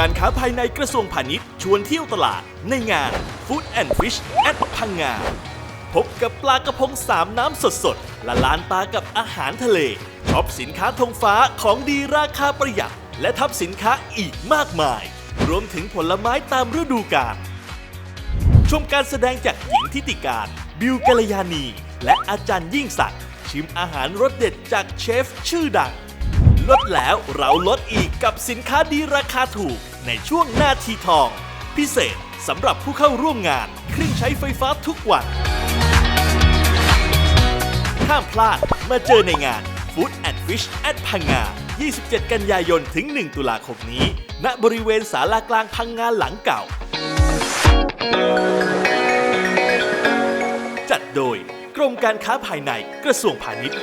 การค้าภายในกระทรวงพาณิชย์ ชวนเที่ยวตลาดในงาน Food and Fish at พังงาพบกับปลากระพงสามน้ำสดๆละลานตากับอาหารทะเลช็อปสินค้าธงฟ้าของดีราคาประหยัด และทับสินค้าอีกมากมาย รวมถึงผลไม้ตามฤดูกาลชมการแสดงจากหญิงทิติการ บิวกัลยานี และอาจารย์ยิ่งศักดิ์ชิมอาหารรสเด็ดจากเชฟชื่อดัง ลดแล้วเราลดอีกกับสินค้าดีราคาถูกในช่วงหน้าทีทอง พิเศษสำหรับผู้เข้าร่วมงาน เครื่องใช้ไฟฟ้าทุกวัน ห้ามพลาดมาเจอในงาน Food and Fish at พังงา 27 กันยายนถึง 1 ตุลาคมนี้ ณบริเวณศาลากลางพังงาหลังเก่า จัดโดยกรมการค้าภายในกระทรวงพาณิชย์